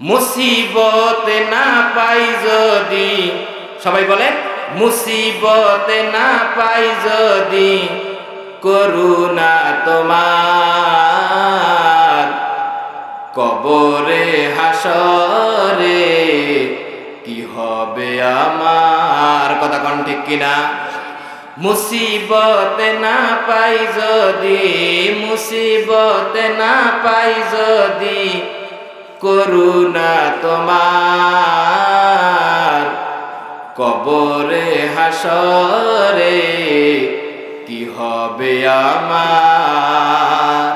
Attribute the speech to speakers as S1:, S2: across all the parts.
S1: মুসিবত না পাই যদি। সবাই বলেন, মুসিবত না পাই যদি করুণা তোমার। কবরে, হাসরে কি হবে আমার? কথা কোন ঠিক কিনা? মুসিবত না পাই যদি, মুসিবত না পাই যদি করুণা তোমার। কবরে, হাসরে কি হবে আমার?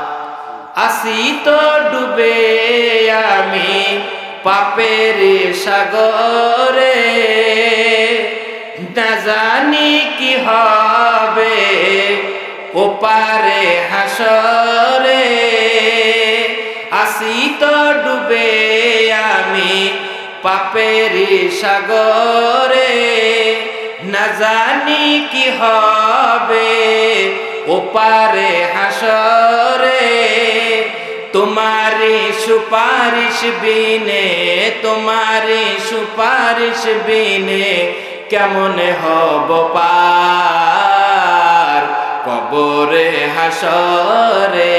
S1: আসি তো ডুবে আমি পাপের সাগরে। না জানি কি হবে ওপারে হাসরে। আসি তো ডুবে আমি পাপের সাগরে। না জানি কি হবে ওপারে হাসরে। তোমারি সুপারিশ বিনে তোমারি সুপারিশ বিনে কেমন হব পার? কবরে হাসরে